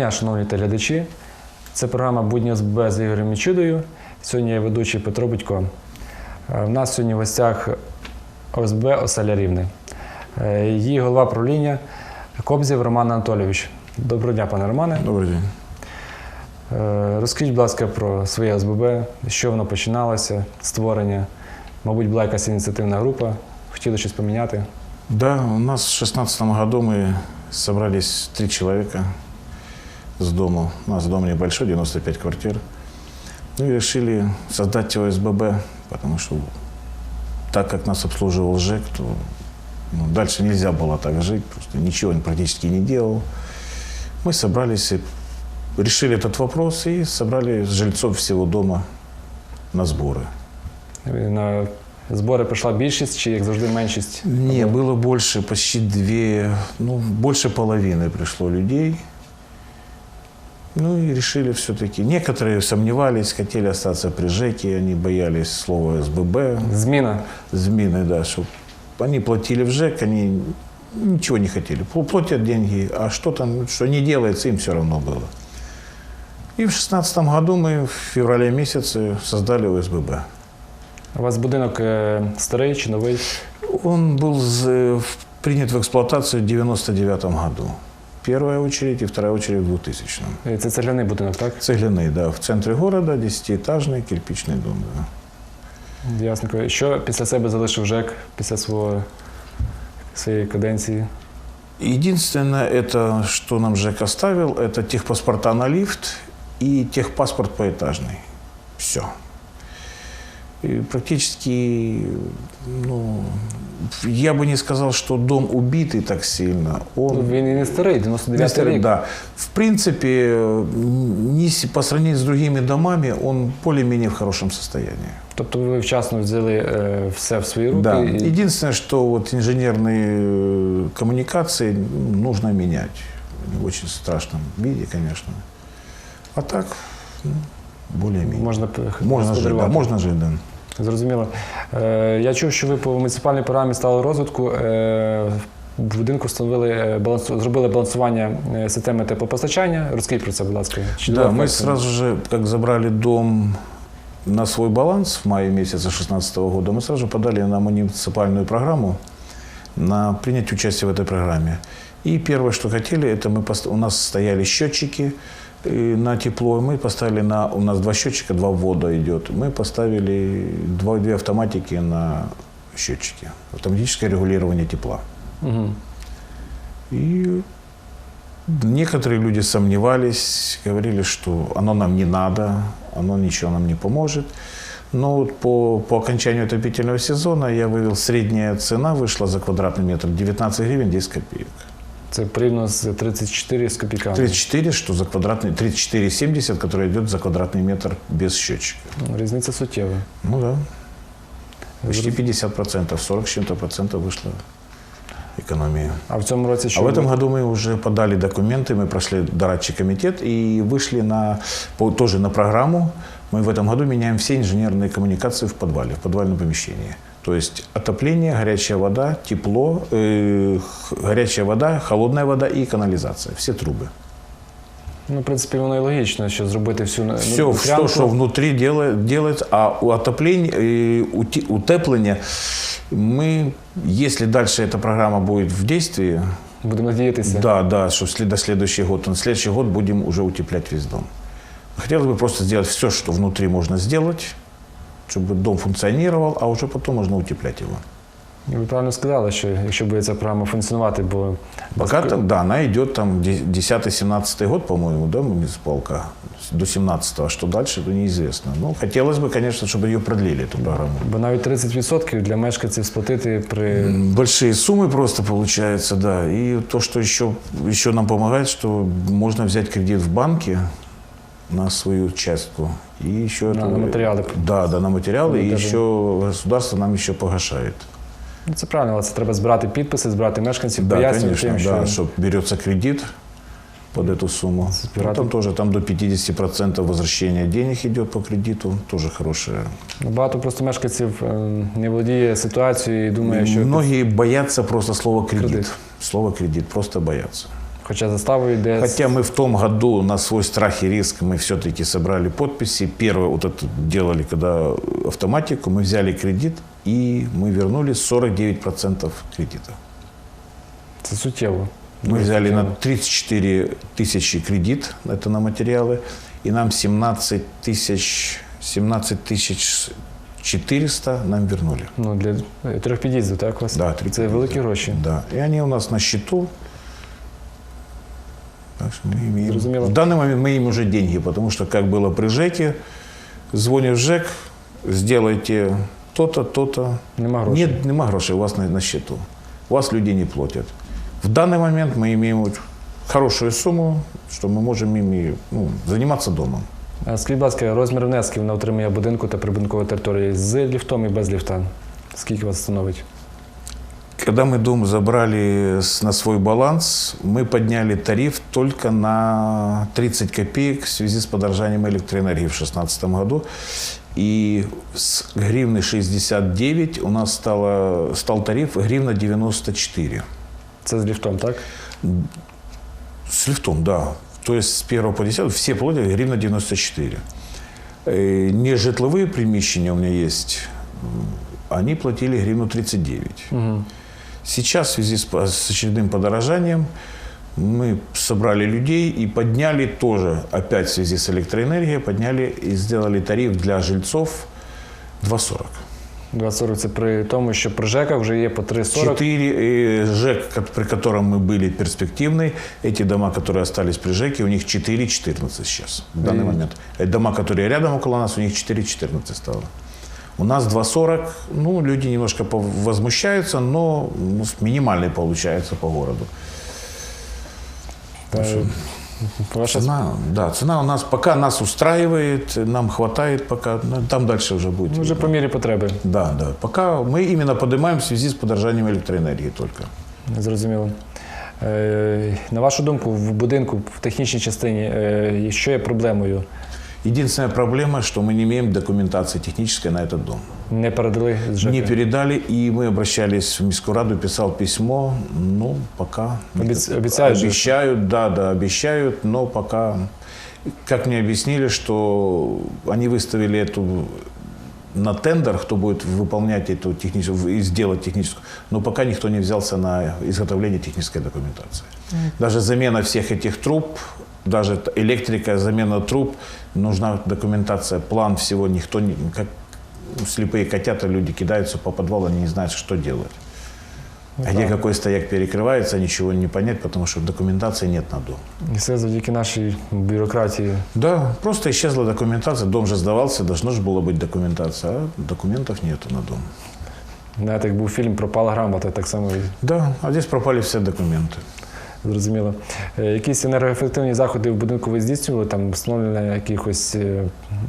Дня, шановні телеглядачі. Це програма Будні ОСББ з Ігорем Мічудою. Сьогодні я ведучий Петро Будько. Е, В нас сьогодні в гостях ОСБ Оселя Рівне. Е, Її голова правління Кобзєв Роман Анатолійович. Доброго дня, пане Романе. Добрий день. Е, Розкажіть, будь ласка, про своє ОСББ, з що воно починалося, створення. Мабуть, була якась ініціативна група, хотіли щось поміняти. Да, у нас в шестнадцатом году мы собрались три человека с дома. У нас дом небольшой, 95 квартир. Ну и решили создать ОСББ, потому что так как нас обслуживал ЖЭК, то ну, дальше нельзя было так жить, просто ничего он практически не делал. Мы собрались и решили этот вопрос и собрали жильцов всего дома на сборы. На збори прийшла більшість чи, як завжди, меншість? Не, было больше, почти две, ну, больше половины пришло людей. Ну и решили все-таки. Некоторые сомневались, хотели остаться при ЖЭКе, они боялись слова СББ, Зміна. змины, да, чтобы они платили в ЖЭК, они ничего не хотели. Пл- Платят деньги, а что там, что не делается, им все равно было. И в шестнадцатом году мы в феврале месяце создали ОСББ. У вас будинок е, старий чи новий? Он был з- в- принят в эксплуатацию в 99 году. Первая очередь и вторая очередь в 2000 Е, Це цегляний будинок, так? Цегляный, да, в центре города, десятиэтажный кирпичный дом. Да. Ясно. Що після себе залишив ЖЕК після свого, своєї каденції? Единственное, это, что нам ЖЭК оставил, это техпаспорта на лифт и техпаспорт поэтажный. Все. И практически, ну, я бы не сказал, что дом убитый так сильно. Он, Ну, він і не старий, 99 Мистер, рік. Да. В принципе, м, не с- по сравнению с другими домами, он более-менее в хорошем состоянии. Тобто ви вчасно взяли е, все в свої руки. Да. і- Единственное, что вот инженерные э, коммуникации ну, нужно менять. В очень страшном виде, конечно. А так, ну, более-менее. Можна, п- Можно жить, да, господарювати. можно жить, да. Зрозуміло. Е, я чув, що ви по муніципальній програмі стали розвитку. Е, в будинку встановили е, балансу, зробили балансування е, системи теплопостачання. Розкажіть про це, будь ласка. Чи Да, було мы ефективно? сразу же, как забрали дом на свой баланс в мае месяце 2016 года, мы сразу же подали на муниципальную программу на принять участие в этой программе. И первое, что хотели, это мы пост- у нас стояли счетчики э, на тепло, и мы поставили на у нас два счетчика, два ввода идет. Мы поставили два, две автоматики на счетчики, автоматическое регулирование тепла. Мгм. И некоторые люди сомневались, говорили, что оно нам не надо, оно ничего нам не поможет. Но вот по, по окончанию отопительного сезона я вывел, средняя цена вышла за квадратный метр 19 гривен 10 копеек. Це порівняно з 34 з копійками. 34, что за квадратный, 34,70, который идет за квадратный метр без счетчика. Ну, Різниця суттєва. Ну да, почти 50%, 40 с чем-то процентов вышла экономия. А в цьому році що? А в этом буде? году мы уже подали документы, мы прошли дорадчий комитет и вышли на, по- тоже на программу. Мы в этом году меняем все инженерные коммуникации в подвале, в подвальном помещении. То есть отопление, горячая вода, тепло, э, х- горячая вода, холодная вода и канализация. Все трубы. Ну, в принципі, воно і логічно, що зробити всю ну, Все, ну, что, что внутри делает, делается, а у отопления, э, ути- утепления мы, если дальше эта программа будет в действии, будемо надіятися. Да, да, что след- до следующий год. На следующий год будем уже утеплять весь дом. Хотелось бы просто сделать все, что внутри можно сделать, чтобы дом функционировал, а уже потом можно утеплять его. І Ви правильно сказали, що якщо буде ця програма функціонувати, бо Пока там, да, она идет там 10-17 год, по-моему, да, муниципалка, до 17 а что дальше, то неизвестно. Ну, хотелось бы, конечно, чтобы ее продлили, эту программу. Бо навіть 30% для мешканців сплатити при М, Большие суммы просто получается, да. И то, что еще, еще нам помогает, что можно взять кредит в банке на свою частку. И еще На- на материалы. Да, да, на материалы. Ну, и даже- еще государство нам еще погашает. ну, це правильно, але це треба збирати підписи, збирати мешканців, Да, пояснювати конечно, їм, що да, что берется кредит под эту сумму. Ну, Спират- там тоже там до 50% возвращения денег идет по кредиту, тоже хорошее. Ну, багато просто мешканців е, не володіє ситуацією і думає, що Многие боятся просто слова кредит. Кредит. Слово кредит, просто боятся. Хоча заставою йде. Хотя мы в том году на свой страх и риск мы все-таки собрали подписи. Первое вот это делали, когда автоматику, мы взяли кредит и мы вернули 49% кредита. Це суттєво. Мы Дуже взяли на суттєво. 34 тысячи кредит, это на материалы, и нам 17 тысяч, 17 тысяч 400 нам вернули. Ну, для е, трьох під'їздів, так? у вас? Да, три Це кредита. великі гроші. Да, и они у нас на счету. Так что мы имеем... Зрозуміло. В данный момент мы имеем уже деньги, потому что как было при ЖЭКе, звонишь в ЖЭК, сделайте то-то, то-то. Нема грошей. Нет, нема грошей у вас на, на счету. У вас люди не платят. В данный момент мы имеем вот хорошую сумму, что мы можем ими ну, заниматься домом. А Скажіть, будь ласка, розмір внесків на отримання будинку та прибудинкової території з ліфтом і без ліфта. Скільки вас становить? Когда мы дом забрали с- на свой баланс, мы подняли тариф только на 30 копеек в связи с подорожанием электроэнергии в 2016 году. И с гривны 69 у нас стало, стал тариф гривна 94. Це з ліфтом, так? С лифтом, да. То есть с 1 по 10 все платят гривна 94. Э, Нежитловые приміщения у меня есть, они платили гривну 39. Угу. Сейчас в связи с, с очередным подорожанием мы собрали людей и подняли тоже, опять в связи с электроэнергией, подняли и сделали тариф для жильцов 2,40. 2,40 це при тому, що при ЖЕКах вже є по 3,40. 4 э, ЖЭК, ко- при котором мы были перспективны, эти дома, которые остались при ЖЭКе, у них 4,14 сейчас, в данный момент. Э, Дома, которые рядом около нас, у них 4,14 стало. У нас 2,40, ну, люди немножко пов- возмущаются, но ну, с- минимальный получается по городу. Е, Ваша Цена, да, цена у нас пока нас устраивает, нам хватает пока, ну, там дальше уже будет. ну, вже видно. по мірі потреби. Да, да. Пока мы именно поднимаем в связи с подорожанием электроэнергии только. Зрозуміло. Е, На вашу думку, в будинку, в технічній частині, е, що є проблемою? Единственная проблема, что мы не имеем документации технической на этот дом. Не передали ЖЕКи? Не передали, и мы обращались в Мискую Раду, писал письмо, ну, пока... Обец- обещают. Обещают, да, да, обещают, но пока... Как мне объяснили, что они выставили эту на тендер, кто будет выполнять эту техническую, и сделать техническую, но пока никто не взялся на изготовление технической документации. Даже замена всех этих труб, даже т- электрика, замена труб, нужна документация, план всего, никто не, как ну, слепые котята, люди кидаются по подвалу, они не знают, что делать. А где какой стояк перекрывается, ничего не понять, потому что документации нет на дом. І все завдяки нашій бюрократії. Да, просто исчезла документация, дом же сдавался, должно же было быть документация, а документов нету на дом. Знаєте, як був фільм Пропала грамота, так само і Да, а здесь пропали все документы. зрозуміло. Е, Якісь енергоефективні заходи в будинку ви здійснювали, там встановлення якихось е,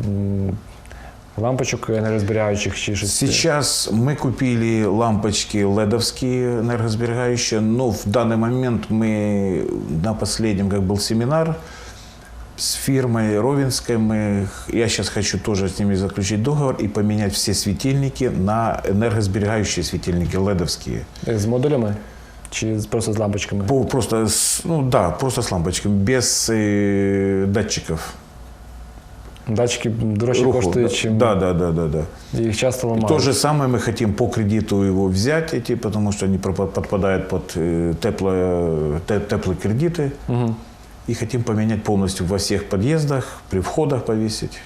м, лампочок енергозберігаючих чи щось? Сейчас мы купили лампочки ледовские энергосберегающие, но в данный момент мы на последнем, как был семинар, с фирмой Ровенской мы, я сейчас хочу тоже с ними заключить договор и поменять все светильники на энергосберегающие светильники ледовские. Е, З модулями? Чи з- просто з лампочками? По- Просто, с, ну да, просто с лампочками, без э, датчиков. Датчики дорожче Руху, коштують, да. чим Да, да, да, да, да. їх часто ламають. То же самое мы хотим по кредиту его взять эти, потому что они подпадают под э, тепло- те- теплые кредиты. Угу. И хотим поменять полностью во всех подъездах, при входах повесить.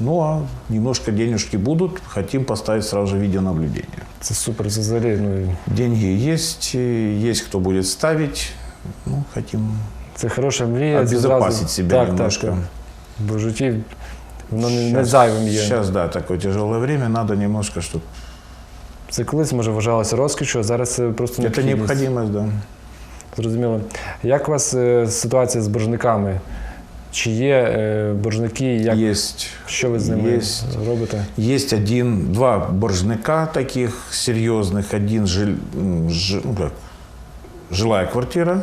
Ну а немножко денежки будут, хотим поставить сразу же видеонаблюдение. Це супер, це взагалі. Ну, Деньги есть, э, есть кто будет ставить. Ну, хотим це хороша мрія. обезопасить зразу. себя так, немножко. Так, так. Бо в житті воно не, не зайвим є. Сейчас, да, такое тяжелое время, надо немножко, чтобы... Це колись може вважалося розкішю, а зараз це просто Это необхідність. необходимость, да. Зрозуміло. Як у вас е, ситуація з боржниками? Чи є е, боржники? Як, Есть що ви з ними Есть. робите? Є один, два боржника таких серьезных. Один жиль, ж- ну как, жилая квартира.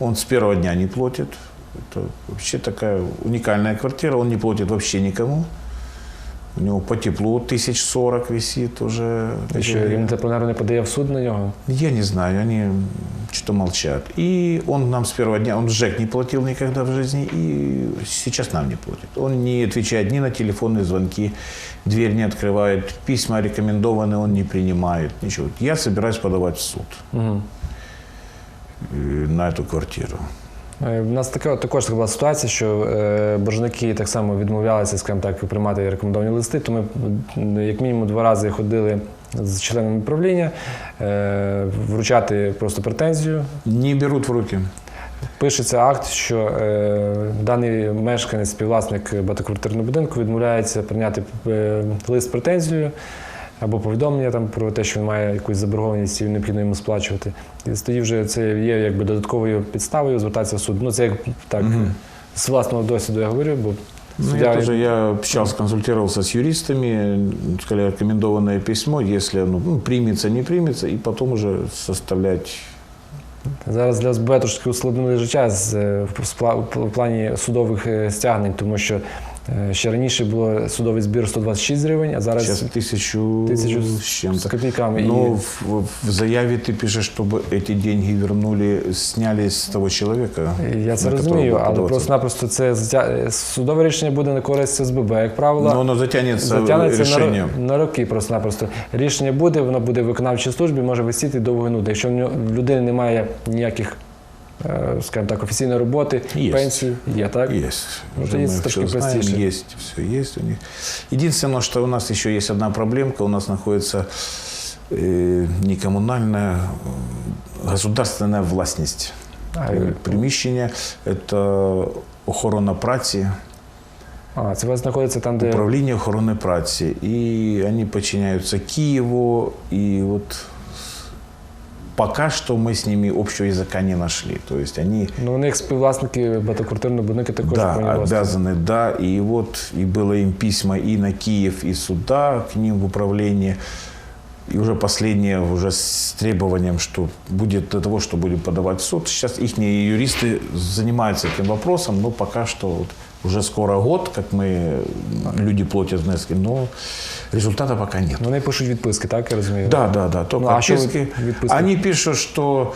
Он с первого дня не платит. Это вообще такая уникальная квартира. Он не платит вообще никому. У него по теплу тысяч сорок висит уже. І що Рівнетеплоенерго не подає в суд на нього? Я не знаю, они что-то молчат. И он нам с первого дня, он ЖЭК не платил никогда в жизни, и сейчас нам не платит. Он не отвечает ни на телефонные звонки, дверь не открывает, письма рекомендованные он не принимает, ничего. Я собираюсь подавать в суд Угу. э, на эту квартиру. Е, У нас така, також така була ситуація, що е, боржники так само відмовлялися, скажімо так, приймати рекомендовані листи. То ми як мінімум два рази ходили з членами управління, е, вручати просто претензію. Не берут в руки. Пишеться акт, що е, даний мешканець, співвласник багатоквартирного будинку відмовляється прийняти е, лист з претензією або повідомлення там про те, що він має якусь заборгованість і необхідно йому сплачувати. І тоді вже це є якби додатковою підставою звертатися в суд. Ну це як так з власного досвіду я говорю, бо Ну, я тоже я общался, консультировался с юристами, сказали, рекомендованное письмо, если оно ну, примется, не примется, и потом уже составлять Зараз для СБ трошки ускладнили життя з, е, в плані судових е, стягнень, тому що ще раніше було судовий збір 126 гривень, а зараз сейчас тысячу, тисячу с з чем-то. копійками. Но І в, в заяве ты пишешь, чтобы эти деньги вернули, сняли с того человека. я це на которого розумію, будет але подаваться. просто-напросто це затя- судове рішення буде на користь СББ, як правило. Но оно затянется, Затягнеться на, решением. ро- на роки просто-напросто. Рішення буде, воно буде в виконавчій службі, може висіти довго нуда. Якщо в нього- в людини немає ніяких, е, скажімо так, офіційної роботи, Є. пенсії, є, так? Есть. Ну, Уже то есть мы трошки всё знаем, простейшее. есть, все есть у них. Единственное, что у нас еще есть одна проблемка, у нас находится э, не коммунальная, э, государственная властность. А, Э, Приміщення – это охорона праці, А, це у вас знаходиться там, де управління охорони праці. І вони підчиняються Києву, і от пока что мы с ними общего языка не нашли. То есть они ну, у них співвласники багатоквартирного будинку також Да, повинні власти. обязаны, да. И вот и было им письма и на Киев, и сюда, к ним в управление. И уже последнее, уже с требованием, что будет до того, что будем подавать в суд. Сейчас их юристы занимаются этим вопросом, но пока что вот уже скоро год, как мы, люди платят внески, но результата пока нет. Вони пишуть відписки, так я розумію? Да, да, да, только Ну, а отписки. відписки? Они пишут, что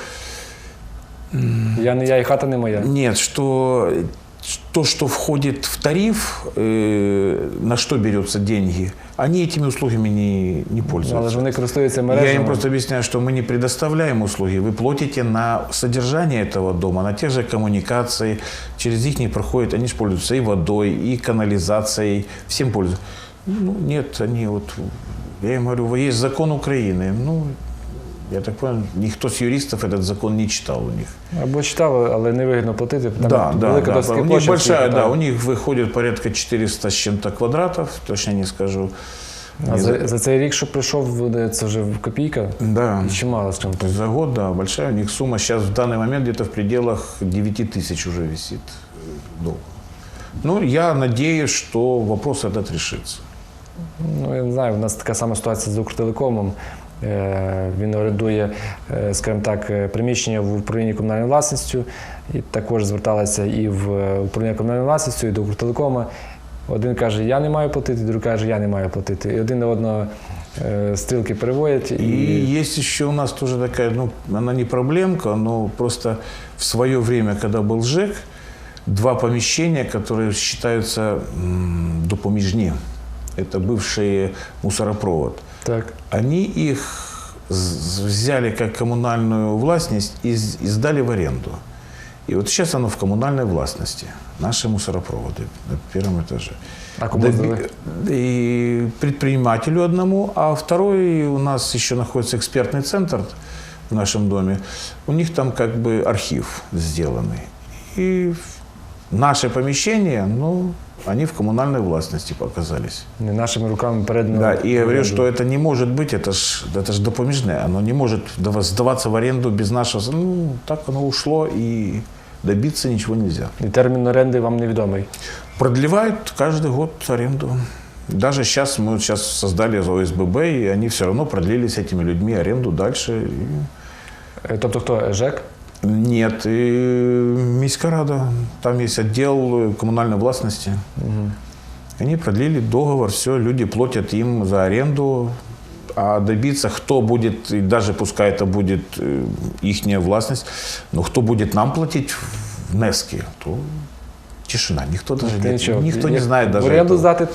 Я не я и хата не моя. Нет, что то, что входит в тариф, э, на что берется деньги, они этими услугами не, не Ну, Але пользуются. ж вони користуються мережами. Я им просто объясняю, что мы не предоставляем услуги, вы платите на содержание этого дома, на те же коммуникации, через них не проходят, они же пользуются и водой, и канализацией, всем пользуются. Ну, нет, они вот, я им говорю, есть закон Украины, ну, я так понял, никто с юристов этот закон не читал у них. Або читали, але не вигідно платити. Там Да, да, велика да. досить У них площа, большая, всіх, да, так. у них выходит порядка 400 с чем-то квадратов, точно не скажу. А Не за, за цей рік, що прийшов, це вже копійка. Да. І чимало, скажімо так. За год, да, большая у них сумма. Сейчас в данный момент где-то в пределах 9 тысяч уже висит э, долг. Ну, я надеюсь, что вопрос этот решится. Ну, я не знаю, у нас така сама ситуація з Укртелекомом. Е, Він орендує, е, скажімо так, е, приміщення в управлінні комунальною власністю, і також зверталися і в е, управління комунальною власністю, і до Укртелекома. Один каже, я не маю платити, другий каже, я не маю платити. І один на одного е, стрілки переводять. И І... есть еще у нас тоже такая, ну, она не проблемка, но просто в свое время, когда был ЖЭК, два помещения, которые считаются м, допомежни. Это бывший мусоропровод. Так. Они их взяли как коммунальную властность и и сдали в аренду. И вот сейчас оно в коммунальной властности. Наши мусоропроводы на первом этаже. А сдали? И предпринимателю одному, а второй у нас еще находится экспертный центр в нашем доме. У них там как бы архив сделанный. И наши помещения, ну, они в коммунальной властности показались. Не нашими руками передано. Да, и я говорю, что это не может быть, это ж, это ж допомежное, оно не может дава- сдаваться в аренду без нашего, ну, так оно ушло, и добиться ничего нельзя. І термін оренди вам невідомий. Продлевают каждый год аренду. Даже сейчас мы вот сейчас создали ОСББ, и они все равно продлили с этими людьми аренду дальше. И Е, Тобто хто? ЖЕК? Нет, и Рада, там есть отдел э, коммунальной властности. Они продлили договор, все, люди платят им за аренду. А добиться, кто будет, и даже пускай это будет их властность, но кто будет нам платить внески, то тишина. Никто даже Ти не, нічого, никто не як знает даже В оренду этого. здати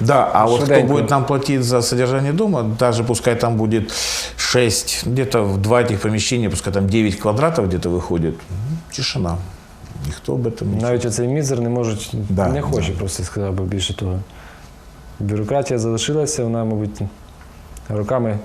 Да, а вот кто Швиденько. будет нам платить за содержание дома, даже пускай там будет 6, где-то в два этих помещения, пускай там 9 квадратов где-то выходит, м, тишина. Никто об этом не навіть оцей мізер не можуть, Да, не хоче, да. просто сказав би більше того. Бюрократія залишилася, вона, мабуть, роками.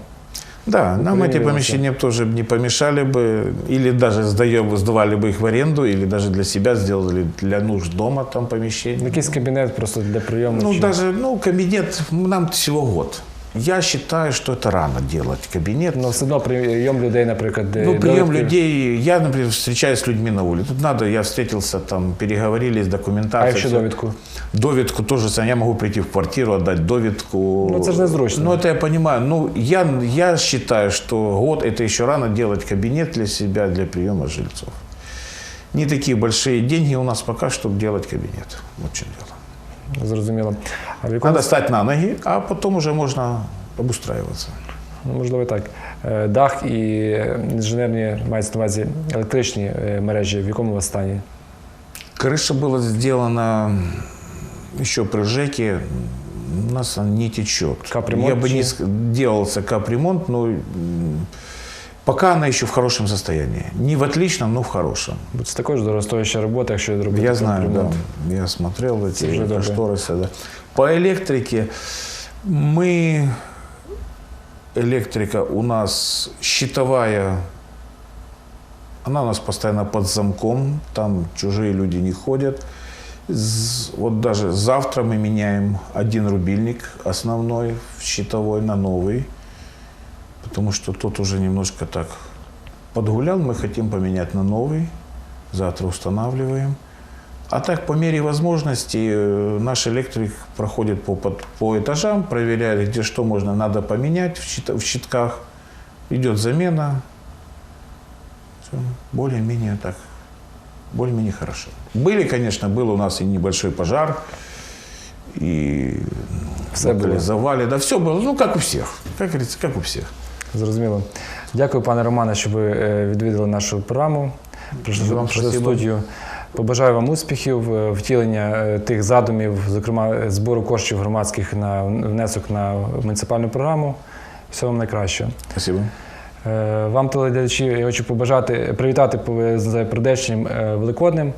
Да, нам эти Проявился. помещения тоже не помешали бы, или даже сдаем, сдавали бы их в аренду, или даже для себя сделали для нужд дома там помещение. Якийсь кабінет просто для прийому. Ну, чи- даже, ну, кабинет нам всего год. Я считаю, что это рано делать кабинет. Ну, все одно прийом людей, наприклад, де Ну, прием довідки. людей, я, например, встречаюсь с людьми на улице. Тут надо, я встретился, там, переговорили с А документацией. якщо всё. довідку? Довідку тоже самое. Я могу прийти в квартиру, отдать довідку. Ну, це ж незручно. Ну, это я понимаю. Ну, я, я считаю, что год это еще рано делать кабинет для себя, для приема жильцов. Не такие большие деньги у нас пока, чтобы делать кабинет. Вот в чем дело. Зрозуміло. А в якому Надо стать на ноги, а потом уже можно обустраиваться. Ну, можливо, так. Е, Дах і е, інженерні мається на увазі електричні е, мережі, в якому у вас стані? Крыша была сделана еще при ЖЭКе. У нас она не течет. Капремонт Я бы чи- не ск- делался капремонт, но м, пока она еще в хорошем состоянии. Не в отличном, но в хорошем. Бо це також дорогостояща робота, якщо робити Я знаю, да. Я смотрел эти уже добре. кошторисы, да. По электрике мы... Электрика у нас щитовая, она у нас постоянно под замком, там чужие люди не ходят. Вот даже завтра мы меняем один рубильник основной щитовой на новый, потому что тот уже немножко так подгулял, мы хотим поменять на новый, завтра устанавливаем. А так, по мере возможности, э, наш электрик проходит по, под- по этажам, проверяет, где что можно, надо поменять в, щит- в щитках. Идет замена. Более-менее так, более-менее хорошо. Были, конечно, был у нас и небольшой пожар, и Все было. завали, да, все было, ну, как у всех, как говорится, как у всех. Зрозуміло. Дякую, пане Романе, що ви е, відвідали нашу програму. Прийшли, Вам в студію. Побажаю вам успіхів, е, втілення е, тих задумів, зокрема збору коштів громадських на внесок на муніципальну програму. Всього вам найкращого. Спасибо. Е, Вам, телеглядачі, я хочу побажати, привітати з прийдешнім Великоднем.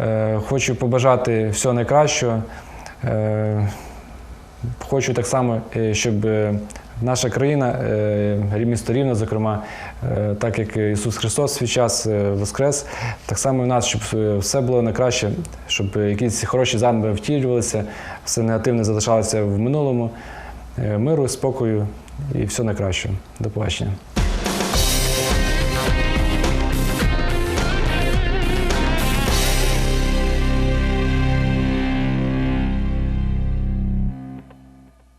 Е, Хочу побажати всього найкращого. Хочу так само, щоб наша країна, е, місто Рівне, зокрема, е, так як Ісус Христос свій час е, воскрес, так само і в нас, щоб е, все було найкраще, щоб якісь хороші задуми втілювалися, все негативне залишалося в минулому. Е, Миру, спокою і все на краще. До побачення.